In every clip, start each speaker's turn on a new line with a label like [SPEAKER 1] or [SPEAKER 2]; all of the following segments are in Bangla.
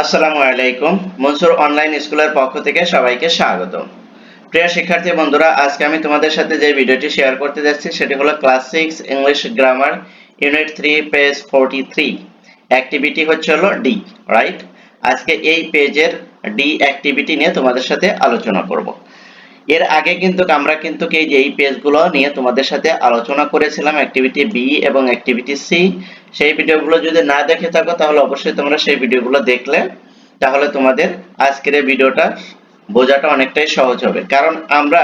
[SPEAKER 1] আসসালামু আলাইকুম। মনসুর অনলাইন স্কুলের পক্ষ থেকে সবাইকে স্বাগত প্রিয় শিক্ষার্থী বন্ধুরা, আজকে আমি তোমাদের সাথে যে ভিডিওটি শেয়ার করতে যাচ্ছি, সেটি হলো class six English grammar unit three page forty three activity হচ্ছে হলো ডি রাইট আজকে এই পেজের ডি অ্যাক্টিভিটি নিয়ে তোমাদের সাথে আলোচনা করব। এর আগে কিন্তু আমরা কিন্তু এই যে এই পেজগুলো নিয়ে তোমাদের সাথে আলোচনা করেছিলাম অ্যাক্টিভিটি বি এবং অ্যাক্টিভিটি সি সেই ভিডিওগুলো যদি না দেখে থাকো, তাহলে অবশ্যই তোমরা সেই ভিডিওগুলো দেখলে, তাহলে তোমাদের আজকের এই ভিডিওটা বোঝাটা অনেকটাই সহজ হবে। কারণ আমরা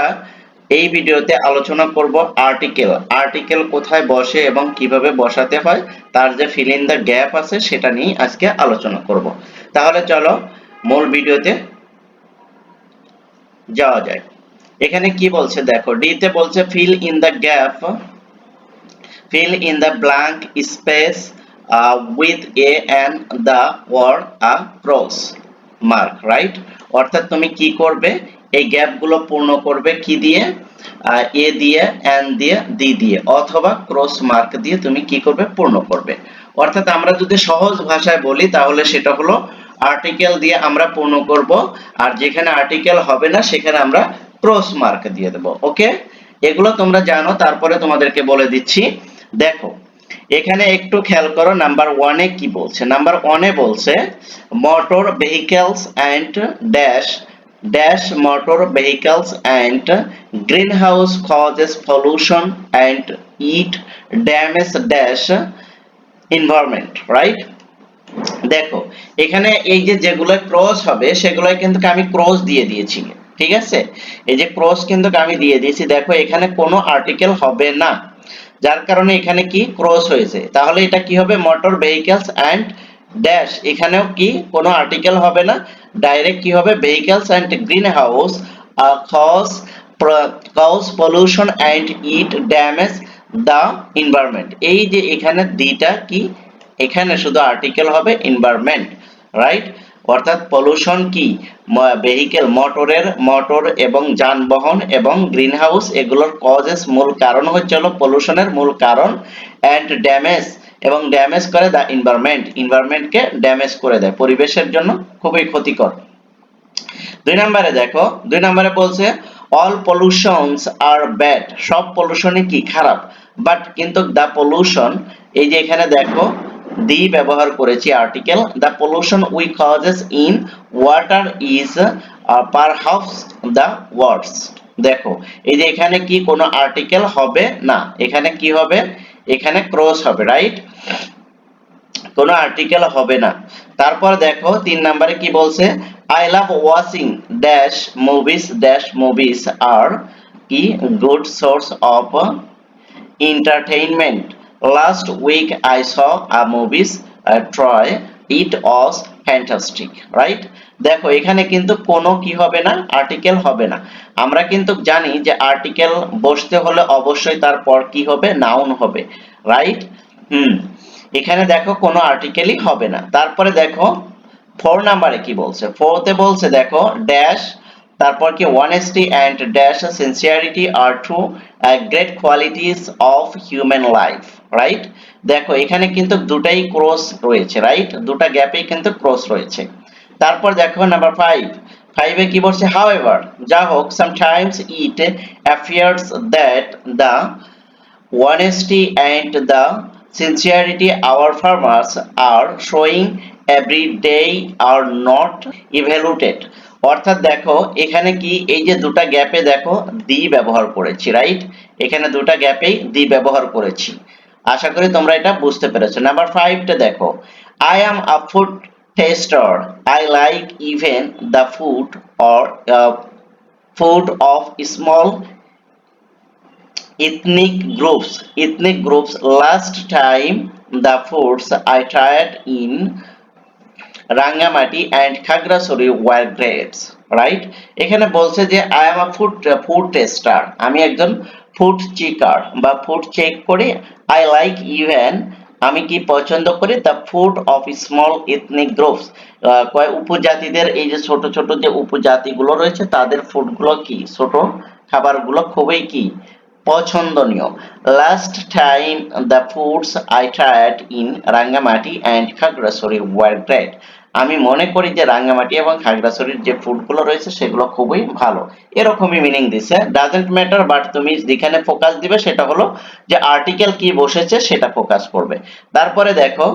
[SPEAKER 1] এই ভিডিওতে আলোচনা করব আর্টিকেল আর্টিকেল কোথায় বসে এবং কীভাবে বসাতে হয়, তার যে ফিল ইন দ্য গ্যাপ আছে, সেটা নিয়ে আজকে আলোচনা করব। তাহলে চলো মূল ভিডিওতে যাওয়া যায় এখানে কি বলছে? দেখো ডি তে বলছে fill in the gap in the blank space uh, with a and the or a cross mark right? অর্থাৎ তুমি কি করবে? এই গ্যাপগুলো পূর্ণ করবে কি দিয়ে? এ দিয়ে এন দিয়ে দি দিয়ে অথবা ক্রস মার্ক দিয়ে তুমি কি করবে? পূর্ণ করবে। অর্থাৎ আমরা যদি সহজ ভাষায় বলি তাহলে সেটা হলো আর্টিকেল দিয়ে আমরা পূর্ণ করব আর যেখানে আর্টিকেল হবে না সেখানে আমরা ক্রস মার্ক দিয়ে দেব ওকে এগুলো তোমরা জানো, তারপরে তোমাদেরকে বলে দিচ্ছি। দেখো, এখানে একটু খেয়াল করো নাম্বার ওয়ানে কি বলছে? নাম্বার ওয়ানে বলছে motor vehicles and dash dash motor vehicles and green house causes pollution and it damage dash environment right দেখো, এখানে এই যে যেগুলো ক্রস হবে সেগুলোই কিন্তু আমি ক্রস দিয়ে দিয়েছি। ঠিক আছে? এই যে ক্রস কিন্তু আমি দিয়ে দিয়েছি, দেখো এখানে কোনো আর্টিকেল হবে না। যার কারণে এখানে কি ক্রস হয়েছে। তাহলে এটা কি হবে? মোটর ভেহিকলস অ্যান্ড ড্যাশ এখানেও কি কোনো আর্টিকেল হবে না? ডাইরেক্ট কি হবে? Vehicles and green house cause cause pollution and it damage the environment এই যে এখানে দুইটা কি? এখানে শুধু আর্টিকেল হবে এনভায়রনমেন্ট রাইট অর্থাৎ পলিউশন কি? ভেহিকেল মোটরের মোটর এবং যানবাহন এবং গ্রিন হাউস এগুলোর কজেস মূল কারণ হচ্ছে হলো পলিউশনের মূল কারণ অ্যান্ড ড্যামেজ এবং ড্যামেজ করে দ্য এনভায়রনমেন্ট এনভায়রনমেন্টকে ড্যামেজ করে দেয়, পরিবেশের জন্য খুবই ক্ষতিকর। দুই নম্বরে দেখো, দুই নম্বরে বলছে অল পলিউশনস আর ব্যাড সব পলিউশনই কি? খারাপ। বাট কিন্তু দ্য পলিউশন এই যে এখানে দেখো দি ব্যবহার করেছি article the pollution we causes in water is perhaps the words দেখো, এই যে এখানে কি কোনো আর্টিকেল হবে? না, এখানে কি হবে? এখানে ক্রস হবে রাইট কোনো আর্টিকেল হবে না। তারপর দেখো, তিন নম্বরে কি বলছে? I love watching dash movies dash movies are কি good source of entertainment. Last week i saw a movies uh, troy. It was fantastic right? দেখো এখানে কিন্তু কোনো কি হবে না আর্টিকেল হবে না। আমরা কিন্তু জানি যে আর্টিকেল বসতে হলে অবশ্যই তারপর কি হবে? নাউন হবে রাইট হুম। এখানে দেখো কোনো আর্টিকেলই হবে না। তারপরে দেখো ফোর নাম্বারে কি বলছে? ফোরতে বলছে দেখো ড্যাশ তারপর কি? Honesty and dash sincerity are two great qualities of human life right দেখো, এখানে কিন্তু দুটাই ক্রস রয়েছে রাইট দুটা গ্যাপেই কিন্তু ক্রস রয়েছে। তারপর দেখো নাম্বার ফাইভ ফাইভে কি বলছে? হাউএভার যা হোক sometimes it appears that the honesty and the sincerity our farmers are showing every day are not evaluated অর্থাৎ দেখো, এখানে কি এই যে দুটা গ্যাপে দেখো দি ব্যবহার করেছি রাইট এখানে দুটা গ্যাপেই দি ব্যবহার করেছি। আশা করি তোমরা এটা বুঝতে পেরেছ। নাম্বার ফাইভটা দেখো। I am a food taster I like even the food or food of small ethnic groups. Ethnic groups. Last time, the foods i tried in rangamati and Khagrachari were greats right এখানে বলছে যে I am a food food taster আমি একজন ফুড চেকার বা ফুড চেক করি। আই লাইক ইভেন আমি কি পছন্দ করি? The food of small ethnic groups কয় উপজাতিদের এই যে ছোট ছোট যে উপজাতিগুলো রয়েছে, তাদের ফুডগুলো কি? ছোট খাবারগুলো খুবই কি? পছন্দনীয়। Last time the foods I tried in Rangamati and Khagrachari were great আমি মনে করি যে রাঙ্গামাটি এবং খাগড়াছড়ির যে ফুডগুলো রয়েছে সেগুলো খুবই ভালো। এরকমই মিনিং দিছে। ডাজেন্ট ম্যাটার বাট তুমি যেখানে ফোকাস দিবে সেটা হলো যে আর্টিকেল কি বসেছে সেটা ফোকাস করবে। তারপরে দেখো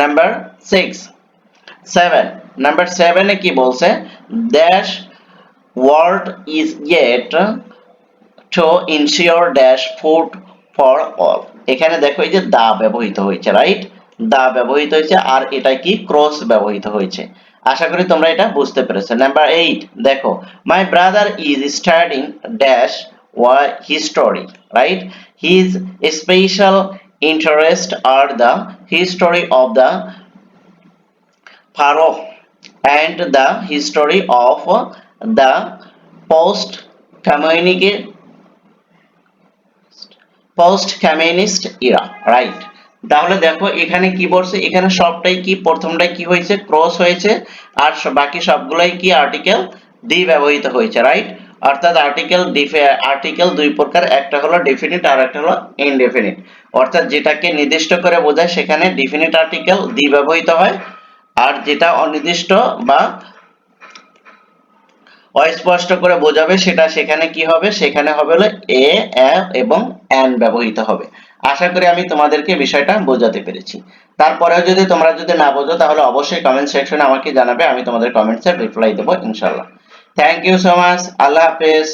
[SPEAKER 1] নাম্বার সিক্স সেভেন নাম্বার সেভেনে কি বলছে? Dash world is yet to ensure dash food for all এখানে দেখো এই যে দা ব্যবহৃত হয়েছে রাইট দা ব্যবহৃত হয়েছে আর এটা কি ক্রস ব্যবহৃত হয়েছে। আশা করি তোমরা এটা বুঝতে পেরেছ। নাম্বার এইট দেখো my brother is studying dash history right his special interest are the history of the Pharaoh and the history of the post communique post communist era right? তাহলে দেখো, এখানে কি বলছে এখানে সবটাই কি? প্রথমটাই কি হয়েছে? ক্রস হয়েছে, আর বাকি সবগুলাই কি? আর্টিকেল দি ব্যবহৃত হয়েছে রাইট অর্থাৎ আর্টিকেল আর্টিকেল দুই প্রকার, একটা হলো ডেফিনিট আর একটা হলো ইনডেফিনিট অর্থাৎ যেটাকে নির্দিষ্ট করে বোঝায়, সেখানে ডেফিনিট আর্টিকেল দি ব্যবহৃত হয়, আর যেটা অনির্দিষ্ট বা অস্পষ্ট করে বোঝাবে, সেটা সেখানে কি হবে? সেখানে হবে হলো এ এবং অ্যান ব্যবহৃত হবে। আশা করি আমি তোমাদেরকে বিষয়টা বোঝাতে পেরেছি। তারপরেও যদি তোমরা যদি না বোঝো, তাহলে অবশ্যই কমেন্ট সেকশনে আমাকে জানাবে, আমি তোমাদের কমেন্টসের রিপ্লাই দেবো ইনশাল্লাহ থ্যাংক ইউ সো মাচ আল্লাহ হাফেজ।